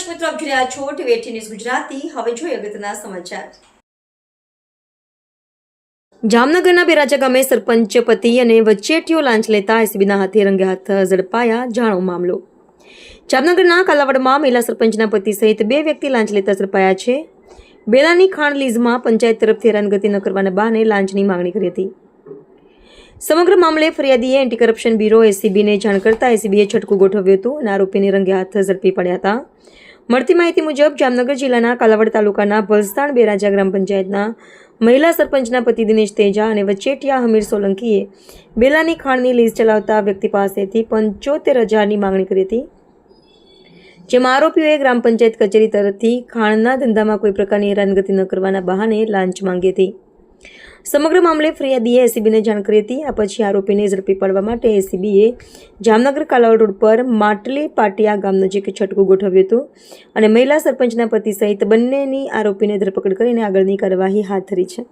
દર્શક મિત્રો આપ રહ્યા છો ટીવી ન્યૂઝ ગુજરાતી. હવે જોઈએ અગત્યના સમાચાર. જામનગરના બેરાજા ગામે સરપંચ પતિ અને વચેટીઓ લાંચ લેતા એસીબીના હાથે રંગે હાથ ઝડપાયા જાણો મામલો. જામનગરના કાલાવડમાં મહિલા સરપંચના પતિ સહિત બે વ્યક્તિ લાંચ લેતા ઝડપાયા છે. બેલાની ખાણ લીઝમાં પંચાયત તરફથી હેરાનગતિ ન કરવાના બહાને લાંચની માંગણી કરી હતી. સમગ્ર મામલે ફરિયાદીએ એન્ટી કરપ્શન બ્યુરો એસીબીને જાણ કરતા એસીબીએ છટકું ગોઠવ્યું હતું અને આરોપીને રંગે હાથ ઝડપી પડ્યા હતા. મળતી માહિતી મુજબ જામનગર જિલ્લાના કાલાવડ તાલુકાના ભલસ્તાણ બેરાજા ગ્રામ પંચાયતના મહિલા સરપંચના પતિ દિનેશ તેજા અને વચેટિયા હમીર સોલંકીએ બેલાની ખાણની લીઝ ચલાવતા વ્યક્તિ પાસેથી પંચોતેર હજારની માંગણી કરી હતી. જેમાં આરોપીઓએ ગ્રામ પંચાયત કચેરી તરફથી ખાણના ધંધામાં કોઈ પ્રકારની હેરાનગતિ ન કરવાના બહાને લાંચ માંગી હતી. સમગ્ર મામલે ફરિયાદીએ એસીબીને જાણ કરી હતી. આ પછી આરોપીને ઝડપી પાડવા માટે એસીબીએ જામનગર કાલાવડ રોડ પર માટલી પાટિયા ગામ નજીક છટકું ગોઠવ્યું હતું અને મહિલા સરપંચના પતિ સહિત બંનેની આરોપીને ધરપકડ કરીને આગળની કાર્યવાહી હાથ ધરી છે.